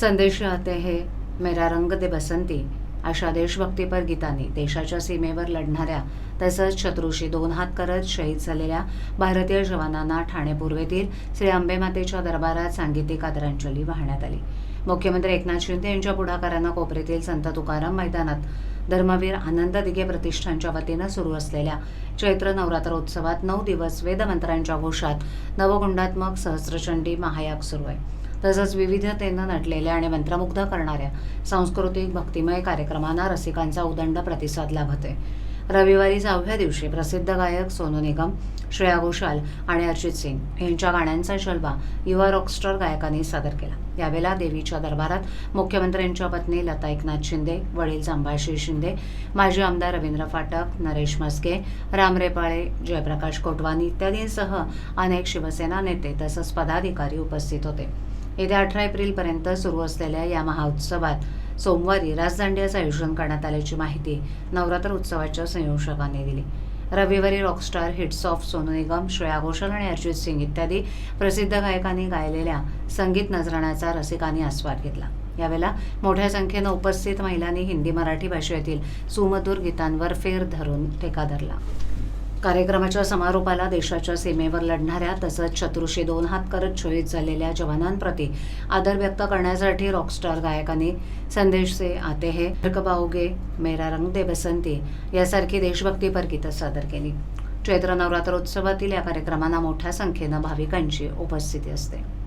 संदेश आते हे मेरा रंग दे बसंती. अशा देशभक्तीपर गीतांनी देशाच्या सीमेवर लढणाऱ्या तसंच शत्रूशी दोन हात करत शहीद झालेल्या भारतीय जवानांना ठाणे पूर्वेतील श्री अंबेमातेच्या दरबारात सांगीतिक आदरांजली वाहण्यात आली. मुख्यमंत्री एकनाथ शिंदे यांच्या पुढाकारानं कोपरीतील संत तुकाराम मैदानात धर्मवीर आनंद दिघे प्रतिष्ठानच्या वतीनं सुरू असलेल्या चैत्र नवरात्र उत्सवात नऊ दिवस वेदमंत्रांच्या घोषात नवगुंडात्मक सहस्रचंडी महायाग सुरू आहे. तसंच विविधतेनं नटलेल्या आणि मंत्रमुग्ध करणाऱ्या सांस्कृतिक भक्तिमय कार्यक्रमांना रसिकांचा उदंड प्रतिसाद लाभत. आहे रविवारी सहाव्या दिवशी प्रसिद्ध गायक सोनू निगम श्रेया घोषाल आणि अर्जित सिंग यांच्या गाण्यांचा जलवा युवा रॉकस्टार गायकांनी सादर केला. यावेळेला देवीच्या दरबारात मुख्यमंत्र्यांच्या पत्नी लता एकनाथ शिंदे वडील जांभाश्री शिंदे माजी आमदार रवींद्र फाटक नरेश मस्के रामरेपाळे जयप्रकाश कोटवानी इत्यादींसह अनेक शिवसेना नेते तसंच पदाधिकारी उपस्थित होते. येत्या अठरा एप्रिलपर्यंत सुरू असलेल्या या महाउत्सवात सोमवारी राजदांडियाचं आयोजन करण्यात आल्याची माहिती नवरात्र उत्सवाच्या संयोजकांनी दिली. रविवारी rockstar hits of Sonu Nigam Shreya Ghoshal आणि अरिजित सिंग इत्यादी प्रसिद्ध गायकांनी गायलेल्या संगीत नजराण्याचा रसिकांनी आस्वाद घेतला. यावेळेला मोठ्या संख्येनं उपस्थित महिलांनी हिंदी मराठी भाषेतील सुमधुर गीतांवर फेर धरून ठेका धरला. कार्यक्रमाच्या समारोपाला देशाच्या सीमेवर लढणाऱ्या तसंच शत्रूशी दोन हात करत शहीद झालेल्या जवानांप्रती आदर व्यक्त करण्यासाठी रॉकस्टार गायकांनी संदेश से आते हे बाहुगे मेरा रंग दे बसंती यासारखी देशभक्तीपर गीतं सादर केली. चैत्र नवरात्रोत्सवातील या कार्यक्रमांना मोठ्या संख्येनं भाविकांची उपस्थिती असते.